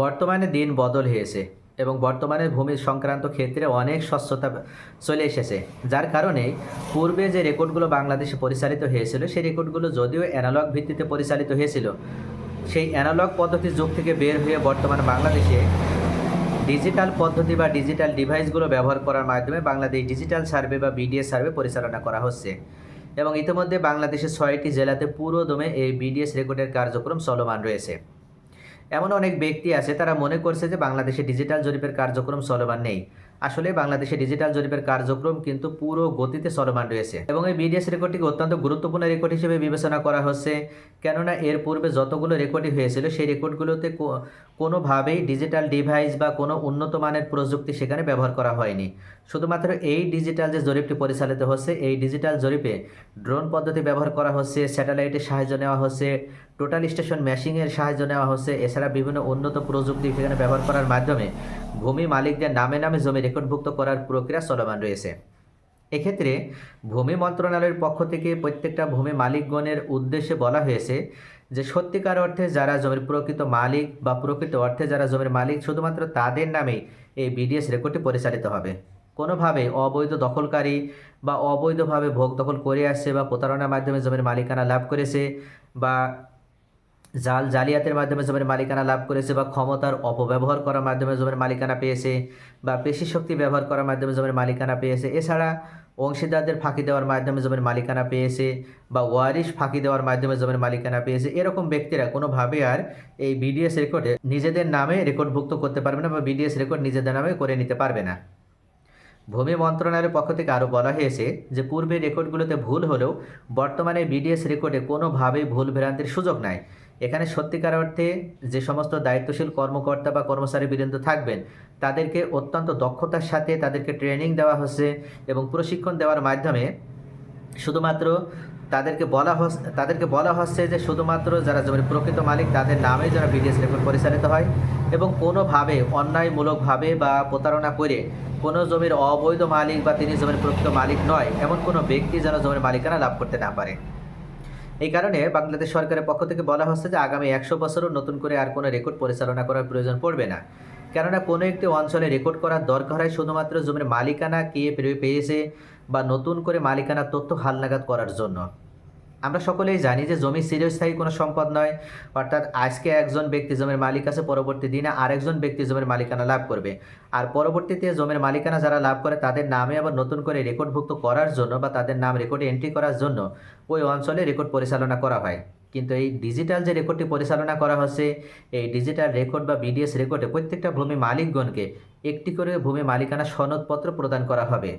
বর্তমানে দিন বদল হয়েছে এবং বর্তমানে ভূমি সংক্রান্ত ক্ষেত্রে অনেক স্বচ্ছতা চলে এসেছে, যার কারণে পূর্বে যে রেকর্ডগুলো বাংলাদেশে পরিচালিত হয়েছিল, সেই রেকর্ডগুলো যদিও অ্যানালগ ভিত্তিতে পরিচালিত হয়েছিল, সেই অ্যানালগ পদ্ধতির যুগ থেকে বের হয়ে বর্তমান বাংলাদেশে ডিজিটাল পদ্ধতি বা ডিজিটাল ডিভাইসগুলো ব্যবহার করার মাধ্যমে বাংলাদেশ ডিজিটাল সার্ভে বা বিডিএস সার্ভে পরিচালনা করা হচ্ছে এবং ইতিমধ্যে বাংলাদেশের ছয়টি জেলাতে পুরো দমে এই বিডিএস রেকর্ডের কার্যক্রম চলমান রয়েছে। এমন অনেক ব্যক্তি আছে তারা মনে করছে যে বাংলাদেশে ডিজিটাল জরিপের কার্যক্রম চলমান নেই। আসলে বাংলাদেশে ডিজিটাল জরিপের কার্যক্রম কিন্তু পুরো গতিতে চলমান রয়েছে এবং এই বিডিএস রেকর্ডটিকে অত্যন্ত গুরুত্বপূর্ণ রেকর্ড হিসেবে বিবেচনা করা হচ্ছে। কেননা এর পূর্বে যতগুলো রেকর্ডই হয়েছিল, সেই রেকর্ডগুলোতে কোনোভাবেই ডিজিটাল ডিভাইস বা কোনো উন্নত মানের প্রযুক্তি সেখানে ব্যবহার করা হয়নি। শুধুমাত্র এই ডিজিটাল যে জরিপটি পরিচালিত হচ্ছে, এই ডিজিটাল জরিপে ড্রোন পদ্ধতি ব্যবহার করা হচ্ছে স্যাটেলাইটের সাহায্য নেওয়া হচ্ছে টোটাল স্টেশন ম্যাশিংয়ের সাহায্য নেওয়া হচ্ছে, এছাড়া বিভিন্ন উন্নত প্রযুক্তি সেখানে ব্যবহার করার মাধ্যমে ভূমি মালিকদের নামে নামে জমি রেকর্ডভুক্ত করার প্রক্রিয়া চলমান রয়েছে। এক্ষেত্রে ভূমি মন্ত্রণালয়ের পক্ষ থেকে প্রত্যেকটা ভূমি মালিকগণের উদ্দেশ্যে বলা হয়েছে যে, সত্যিকার অর্থে যারা জমির প্রকৃত মালিক বা প্রকৃত অর্থে যারা জমির মালিক শুধুমাত্র তাদের নামেই এই বিডিএস রেকর্ডটি পরিচালিত হবে। কোনোভাবে অবৈধ দখলকারী বা অবৈধভাবে ভোগ দখল করে আসছে বা প্রতারণার মাধ্যমে জমির মালিকানা লাভ করেছে বা জাল জালিয়াতের মাধ্যমে জমির মালিকানা লাভ করেছে বা ক্ষমতার অপব্যবহার করার মাধ্যমে জমির মালিকানা পেয়েছে বা পেশি শক্তি ব্যবহার করার মাধ্যমে জমির মালিকানা পেয়েছে। এছাড়া অংশীদারদের ফাঁকি দেওয়ার মাধ্যমে জমির মালিকানা পেয়েছে বা ওয়ারিশ ফাঁকি দেওয়ার মাধ্যমে জমির মালিকানা পেয়েছে। এরকম ব্যক্তিরা কোনোভাবে আর এই বিডিএস রেকর্ডে নিজেদের নামে রেকর্ডভুক্ত করতে পারবে না বা বিডিএস রেকর্ড নিজেদের নামে করে নিতে পারবে না। ভূমি মন্ত্রণালয়ের পক্ষ থেকে আরও বলা হয়েছে যে, পূর্বে রেকর্ডগুলোতে ভুল হলেও বর্তমানে বিডিএস রেকর্ডে কোনোভাবেই ভুল ভ্রান্তির সুযোগ নাই। এখানে সত্যিকার অর্থে যে সমস্ত দায়িত্বশীল কর্মকর্তা বা কর্মচারী বৃন্দ থাকবেন, তাদেরকে অত্যন্ত দক্ষতার সাথে তাদেরকে ট্রেনিং দেওয়া হচ্ছে এবং প্রশিক্ষণ দেওয়ার মাধ্যমে শুধুমাত্র তাদেরকে বলা হচ্ছে তাদেরকে বলা হচ্ছে যে শুধুমাত্র যারা জমির প্রকৃত মালিক তাদের নামে যারা বিডিএস রেকর্ড পরিচালিত হয় এবং কোনোভাবে, অন্যায়মূলকভাবে বা প্রতারণা করে কোনো জমির অবৈধ মালিক বা তিনি জমির প্রকৃত মালিক নয়, এমন কোনো ব্যক্তি যেন জমির মালিকানা লাভ করতে না পারে। এই কারণে বাংলাদেশ সরকারের পক্ষ থেকে বলা হচ্ছে যে আগামী একশো বছরও নতুন করে আর কোনো রেকর্ড পরিচালনা করার প্রয়োজন পড়বে না। কেননা কোনো একটি অঞ্চলে রেকর্ড করার দরকার হয় শুধুমাত্র জমির মালিকানা কে পেয়ে- পেয়েছে বা নতুন করে মালিকানা তথ্য হালনাগাদ করার জন্য। আমরা সকলেই জানি যে জমি চিরস্থায়ী কোনো সম্পদ নয়। অর্থাৎ আজকে একজন ব্যক্তি জমির মালিক আছে, পরবর্তী দিনে আরেকজন ব্যক্তি জমির মালিকানা লাভ করবে। আর পরবর্তীতে জমির মালিকানা যারা লাভ করে, তাদের নামে আবার নতুন করে রেকর্ডভুক্ত করার জন্য বা তাদের নাম রেকর্ডে এন্ট্রি করার জন্য ওই অঞ্চলে রেকর্ড পরিচালনা করা হয়। কিন্তু এই ডিজিটাল যে রেকর্ডটি পরিচালনা করা হচ্ছে, এই ডিজিটাল রেকর্ড বা বিডিএস রেকর্ডে প্রত্যেকটা ভূমি মালিকগণকে একটি করে ভূমি মালিকানা সনদপত্র প্রদান করা হবে।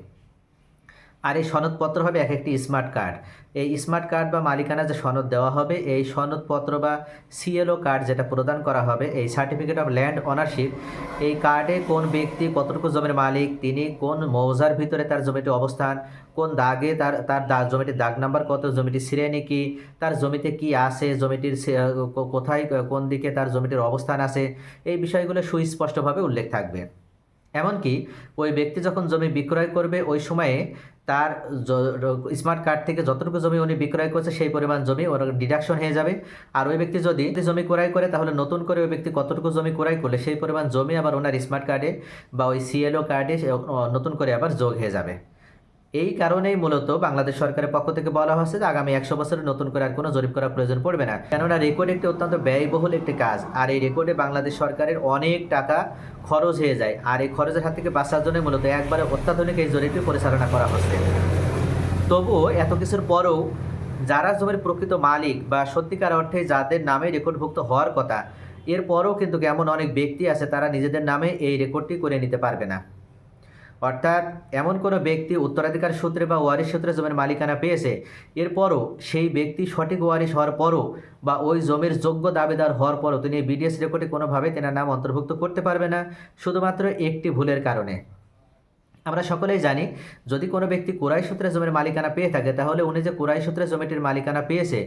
আর এই সনদপত্র হবে এক একটি স্মার্ট কার্ড। এই স্মার্ট কার্ড বা মালিকানা যে সনদ দেওয়া হবে, এই সনদপত্র বা সিএলও কার্ড যেটা প্রদান করা হবে, এই সার্টিফিকেট অফ ল্যান্ড অনারশিপ এই কার্ডে কোন ব্যক্তি কতটুকু জমির মালিক, তিনি কোন মৌজার ভিতরে তার জমিটি অবস্থান, কোন দাগে তার তার জমিটির দাগ নাম্বার কত, জমিটির শ্রেণি কি, তার জমিতে কি আছে, জমিটির কোথায়, কোন দিকে তার জমিটির অবস্থান আছে, এই বিষয়গুলো সুস্পষ্টভাবে উল্লেখ থাকবে। এমনকি ওই ব্যক্তি যখন জমি বিক্রয় করবে, ওই সময়ে তার স্মার্ট কার্ড থেকে যতটুকু জমি উনি বিক্রয় করছে, সেই পরিমাণ জমি ওর ডিডাকশন হয়ে যাবে। আর ওই ব্যক্তি যদি জমি ক্রয় করে, তাহলে নতুন করে ওই ব্যক্তি কতটুকু জমি ক্রয় করলে, সেই পরিমাণ জমি আবার ওনার স্মার্ট কার্ডে বা ওই সিএলও কার্ডে নতুন করে আবার যোগ হয়ে যাবে। এই কারণেই মূলত বাংলাদেশ সরকারের পক্ষ থেকে বলা হচ্ছে যে আগামী একশো বছরে নতুন করে আর কোনো জরিপ করার প্রয়োজন পড়বে না। কেননা রেকর্ড একটি অত্যন্ত ব্যয়বহুল একটি কাজ। আর এই রেকর্ডে বাংলাদেশ সরকারের অনেক টাকা খরচ হয়ে যায়। আর এই খরচের হাত থেকে বাঁচার জন্য মূলত একবারে অত্যাধুনিক এই জরিপটি পরিচালনা করা হচ্ছে। তবুও এত কিছুর পরেও যারা জমির প্রকৃত মালিক বা সত্যিকার অর্থে যাদের নামে রেকর্ডভুক্ত হওয়ার কথা এরপরও কিন্তু এমন অনেক ব্যক্তি আছে, তারা নিজেদের নামে এই রেকর্ডটি করে নিতে পারবে না। অর্থাৎ এমন কোনো ব্যক্তি উত্তরাধিকার সূত্রে বা ওয়ারিশ সূত্রে জমির মালিকানা পেয়েছে, এরপরও সেই ব্যক্তি সঠিক ওয়ারিশ হওয়ার পরও বা ওই জমির যোগ্য দাবিদার হওয়ার পরও তিনি বিডিএস রেকর্ডে কোনোভাবে তেনার নাম অন্তর্ভুক্ত করতে পারবে না, শুধুমাত্র একটি ভুলের কারণে। আমরা সকলেই জানি, যদি কোনো ব্যক্তি কুরাই সূত্রে জমির মালিকানা পেয়ে থাকে, তাহলে উনি যে কুরাই সূত্রে জমিটির মালিকানা পেয়েছে,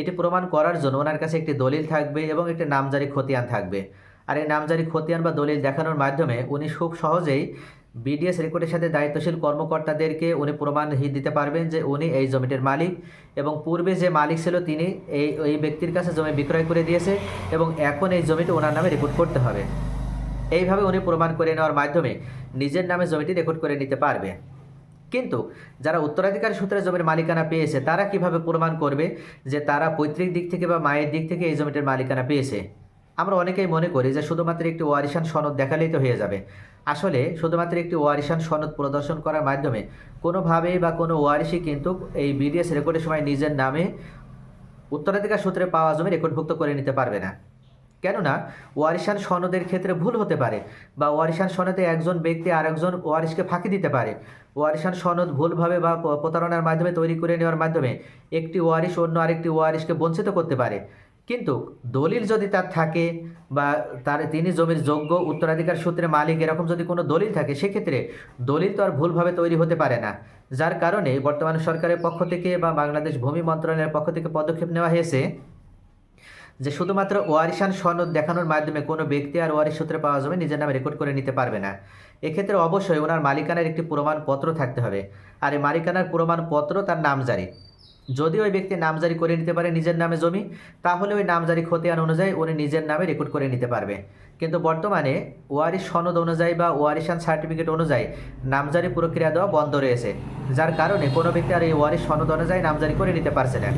এটি প্রমাণ করার জন্য ওনার কাছে একটি দলিল থাকবে এবং একটি নামজারি খতিয়ান থাকবে। আর এই নামজারি খতিয়ান বা দলিল দেখানোর মাধ্যমে উনি খুব সহজেই বিডিএস রেকর্ডের সাথে দায়িত্বশীল কর্মকর্তাদেরকে উনি প্রমাণ দিতে পারবেন যে উনি এই জমিটির মালিক এবং পূর্বে যে মালিক ছিল তিনি এই এই ব্যক্তির কাছে জমি বিক্রয় করে দিয়েছে এবং এখন এই জমিটি ওনার নামে রেকর্ড করতে হবে। এইভাবে উনি প্রমাণ করে নেওয়ার মাধ্যমে নিজের নামে জমিটি রেকর্ড করে নিতে পারবে। কিন্তু যারা উত্তরাধিকার সূত্রে জমির মালিকানা পেয়েছে, তারা কীভাবে প্রমাণ করবে যে তারা পৈতৃক দিক থেকে বা মায়ের দিক থেকে এই জমিটির মালিকানা পেয়েছে? আমরা অনেকেই মনে করি যে শুধুমাত্র একটি ওয়ারিশান সনদ দেখালেই তো হয়ে যাবে। আসলে শুধুমাত্র একটি ওয়ারিশান সনদ প্রদর্শন করার মাধ্যমে কোনোভাবেই বা কোনো ওয়ারিশই কিন্তু এই বিডিএস রেকর্ডের সময় নিজের নামে উত্তরাধিকার সূত্রে পাওয়া জমি রেকর্ডভুক্ত করে নিতে পারবে না। কেননা ওয়ারিশান সনদের ক্ষেত্রে ভুল হতে পারে বা ওয়ারিশান সনদে একজন ব্যক্তি আরেকজন ওয়ারিশকে ফাঁকি দিতে পারে। ওয়ারিশান সনদ ভুলভাবে বা প্রতারণার মাধ্যমে তৈরি করে নেওয়ার মাধ্যমে একটি ওয়ারিশ অন্য আরেকটি ওয়ারিশকে বঞ্চিত করতে পারে। কিন্তু দলিল যদি তার থাকে বা তার তিনি জমির যোগ্য উত্তরাধিকার সূত্রে মালিক, এরকম যদি কোনো দলিল থাকে, সেক্ষেত্রে দলিল তো আর ভুলভাবে তৈরি হতে পারে না। যার কারণে বর্তমান সরকারের পক্ষ থেকে বা বাংলাদেশ ভূমি মন্ত্রণালয়ের পক্ষ থেকে পদক্ষেপ নেওয়া হয়েছে যে শুধুমাত্র ওয়ারিশান সনদ দেখানোর মাধ্যমে কোনো ব্যক্তি আর ওয়ারিশ সূত্রে পাওয়া যাবে নিজের নামে রেকর্ড করে নিতে পারবে না। এক্ষেত্রে অবশ্যই ওনার মালিকানার একটি প্রমাণপত্র থাকতে হবে। আর এই মালিকানার প্রমাণপত্র তার নাম নামজারি যদি ওই ব্যক্তি নামজারি করে নিতে পারে নিজের নামে জমি, তাহলে ওই নামজারি খতিয়ান অনুযায়ী উনি নিজের নামে রেকর্ড করে নিতে পারবে। কিন্তু বর্তমানে ওয়ারিশ সনদ অনুযায়ী বা ওয়ারিশান সার্টিফিকেট অনুযায়ী নামজারি প্রক্রিয়া দেওয়া বন্ধ রয়েছে, যার কারণে কোনো ব্যক্তি আর এই ওয়ারিশ সনদ অনুযায়ী নামজারি করে নিতে পারছে না।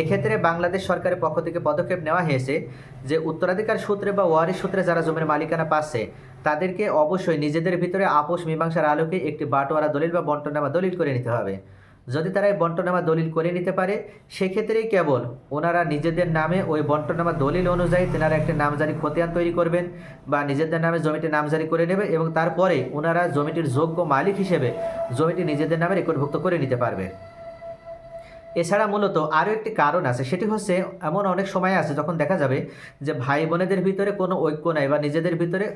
এক্ষেত্রে বাংলাদেশ সরকারের পক্ষ থেকে পদক্ষেপ নেওয়া হয়েছে যে উত্তরাধিকার সূত্রে বা ওয়ারিশ সূত্রে যারা জমির মালিকানা পাচ্ছে, তাদেরকে অবশ্যই নিজেদের ভিতরে আপোষ মীমাংসার আলোকে একটি বাটোয়ারা দলিল বা বন্টনামা দলিল করে নিতে হবে। যদি তারা এই বন্টনামা দলিল করে নিতে পারে, সেক্ষেত্রেই কেবল ওনারা নিজেদের নামে ওই বন্টনামা দলিল অনুযায়ী তেনারা একটি নামজারি খতিয়ান তৈরি করবেন বা নিজেদের নামে জমিটি নামজারি করে নেবে এবং তারপরে ওনারা জমিটির যোগ্য মালিক হিসেবে জমিটি নিজেদের নামে রেকর্ডভুক্ত করে নিতে পারবে। এছাড়া মূলত আরও একটি কারণ আছে, সেটি হচ্ছে এমন অনেক সময় আছে যখন দেখা যাবে যে ভাই বোনেদের ভিতরে কোনো ঐক্য নেই বা নিজেদের ভিতরে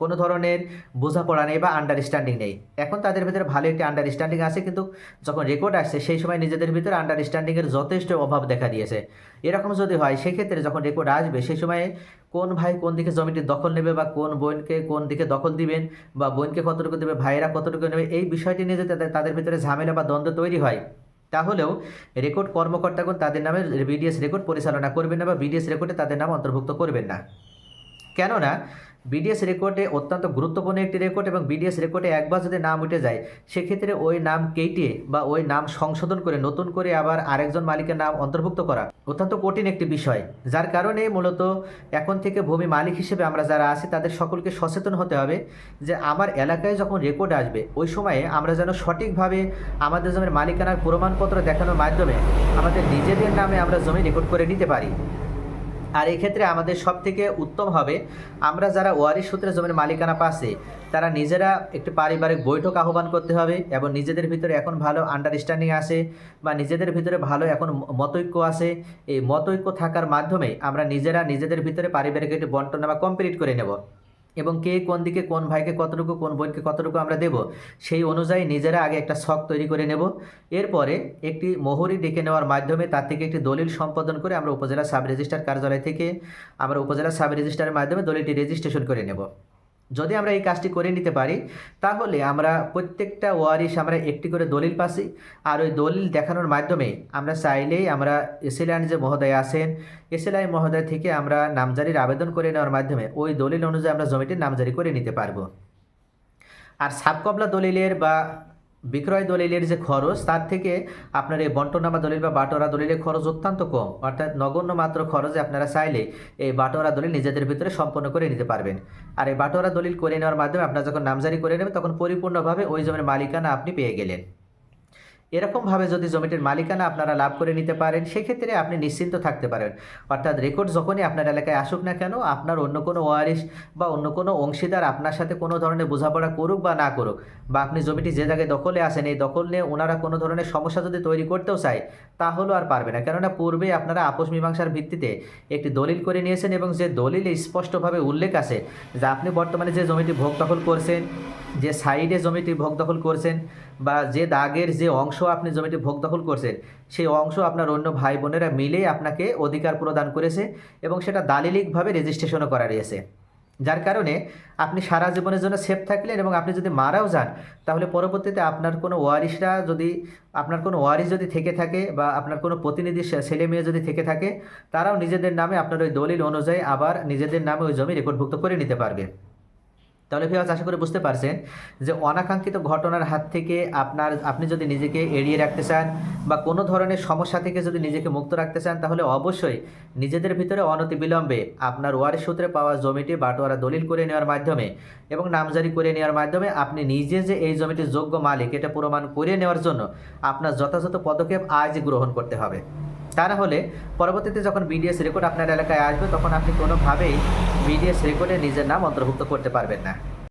কোনো ধরনের বোঝাপড়া নেই বা আন্ডারস্ট্যান্ডিং নেই। এখন তাদের ভিতরে ভালো একটি আন্ডারস্ট্যান্ডিং আছে, কিন্তু যখন রেকর্ড আসছে, সেই সময় নিজেদের ভিতরে আন্ডারস্ট্যান্ডিংয়ের যথেষ্ট অভাব দেখা দিয়েছে। এরকম যদি হয়, সেক্ষেত্রে যখন রেকর্ড আসবে, সেই সময়ে কোন ভাই কোন দিকে জমিটির দখল নেবে বা কোন বোনকে কোন দিকে দখল দিবেন বা বোনকে কতটুকু দেবে, ভাইয়েরা কতটুকু নেবে, এই বিষয়টি নিয়ে যদি তাদের ভিতরে ঝামেলা বা দ্বন্দ্ব তৈরি হয় তাহলেও রেকর্ড কর্মকর্তাগণ তাদের নামে বিডিএস রেকর্ড পরিচালনা করবেন না বা বিডিএস রেকর্ডে তাদের নাম অন্তর্ভুক্ত করবেন না। কেননা বিডিএস রেকর্ডে অত্যন্ত গুরুত্বপূর্ণ একটি রেকর্ড এবং বিডিএস রেকর্ডে একবার যদি নাম উঠে যায়, সেক্ষেত্রে ওই নাম কেটে বা ওই নাম সংশোধন করে নতুন করে আবার আরেকজন মালিকের নাম অন্তর্ভুক্ত করা অত্যন্ত কঠিন একটি বিষয়। যার কারণে মূলত এখন থেকে ভূমি মালিক হিসেবে আমরা যারা আছি, তাদের সকলকে সচেতন হতে হবে যে আমার এলাকায় যখন রেকর্ড আসবে, ওই সময়ে আমরা যেন সঠিকভাবে আমাদের জমির মালিকানার প্রমাণপত্র দেখানোর মাধ্যমে আমাদের নিজেদের নামে আমরা জমি রেকর্ড করে নিতে পারি। আর এক্ষেত্রে আমাদের সব থেকে উত্তম হবে, আমরা যারা ওয়ারি সূত্রে জমির মালিকানা পাশে তারা নিজেরা একটি পারিবারিক বৈঠক আহ্বান করতে হবে এবং নিজেদের ভিতরে এখন ভালো আন্ডারস্ট্যান্ডিং আসে বা নিজেদের ভিতরে ভালো এখন মতৈক্য আসে এই মতৈক্য থাকার মাধ্যমে আমরা নিজেরা নিজেদের ভিতরে পারিবারিক একটি বন্টনামা কমপ্লিট করে নেব। এবং কে কোন দিকে কোন ভাইকে কতটুকু, কোন বোনকে কতটুকু আমরা দেব, সেই অনুযায়ী নিজেরা আগে একটা শখ তৈরি করে নেব। এরপরে একটি মোহরি ডেকে নেওয়ার মাধ্যমে তার থেকে একটি দলিল সম্পাদন করে আমরা উপজেলা সাব রেজিস্ট্রার কার্যালয় থেকে আমরা উপজেলা সাব রেজিস্ট্রারের মাধ্যমে দলিলটি রেজিস্ট্রেশন করে নেব। যদি আমরা এই কাজটি করে নিতে পারি, তাহলে আমরা প্রত্যেকটা ওয়ারিশ আমরা একটি করে দলিল পাচ্ছি। আর ওই দলিল দেখানোর মাধ্যমে আমরা চাইলেই আমরা এসএলআইন যে মহোদয় আছেন, এসএলআই মহোদয় থেকে আমরা নামজারির আবেদন করে নেওয়ার মাধ্যমে ওই দলিল অনুযায়ী আমরা জমিটির নামজারি করে নিতে পারব। আর সাবকবলা দলিলের বা বিক্রয় দলিলের যে খরচ, তার থেকে আপনার এই বন্টনামা দলিল বা বাটোরা দলিলের খরচ অত্যন্ত কম। অর্থাৎ নগণ্য মাত্র খরচে আপনারা চাইলে এই বাটোরা দলিল নিজেদের ভিতরে সম্পন্ন করে নিতে পারবেন। আর এই বাটোরা দলিল করে নেওয়ার মাধ্যমে আপনারা যখন নামজারি করে নেবেন, তখন পরিপূর্ণভাবে ওই জমির মালিকানা আপনি পেয়ে গেলেন। এরকমভাবে যদি জমিটির মালিকানা আপনারা লাভ করে নিতে পারেন, সেক্ষেত্রে আপনি নিশ্চিন্ত থাকতে পারেন। অর্থাৎ রেকর্ড যখনই আপনার এলাকায় আসুক না কেন, আপনার অন্য কোনো ওয়ারিশ বা অন্য কোনো অংশীদার আপনার সাথে কোনো ধরনের বোঝাপড়া করুক বা না করুক, বা আপনি জমিটি যে জায়গায় দখলে আসেন এই দখল নিয়ে ওনারা কোনো ধরনের সমস্যা যদি তৈরি করতেও চায় তাহলেও আর পারবে না। কেননা পূর্বে আপনারা আপোষ মীমাংসার ভিত্তিতে একটি দলিল করে নিয়েছেন এবং যে দলিলে স্পষ্টভাবে উল্লেখ আছে যে আপনি বর্তমানে যে জমিটি ভোগ দখল করছেন যে সাইডে জমিটি ভোগ দখল করছেন বা যে দাগের যে অংশ আপনি জমিটি ভোগ দখল করছেন, সেই অংশ আপনার অন্য ভাই বোনেরা মিলেই আপনাকে অধিকার প্রদান করেছে এবং সেটা দালিলিকভাবে রেজিস্ট্রেশনও করা রয়েছে যার কারণে আপনি সারা জীবনের জন্য সেফ থাকলেন এবং আপনি যদি মারাও যান, তাহলে পরবর্তীতে আপনার কোনো ওয়ারিশরা যদি, আপনার কোনো ওয়ারিশ যদি থেকে থাকে বা আপনার কোনো প্রতিনিধি ছেলে মেয়ে যদি থেকে থাকে, তারাও নিজেদের নামে আপনার ওই দলিল অনুযায়ী আবার নিজেদের নামে ওই জমি রেকর্ডভুক্ত করে নিতে পারবে। তাহলে ভিওয়াজ আশা করে বুঝতে পারছেন যে অনাকাঙ্ক্ষিত ঘটনার হাত থেকে আপনার, আপনি যদি নিজেকে এড়িয়ে রাখতে চান বা কোনো ধরনের সমস্যা থেকে যদি নিজেকে মুক্ত রাখতে চান, তাহলে অবশ্যই নিজেদের ভিতরে অনতি বিলম্বে আপনার ওয়ারিশ সূত্রে পাওয়া জমিটি বাটোয়ারা দলিল করে নেওয়ার মাধ্যমে এবং নামজারি করে নেওয়ার মাধ্যমে আপনি নিজে যে এই জমিটির যোগ্য মালিক, এটা প্রমাণ করে নেওয়ার জন্য আপনার যথাযথ পদক্ষেপ আজই গ্রহণ করতে হবে। তা না হলে পরবর্তীতে যখন বিডিএস রেকর্ড আপনার এলাকায় আসবে, তখন আপনি কোনোভাবেই বিডিএস রেকর্ডে নিজের নাম অন্তর্ভুক্ত করতে পারবেন না।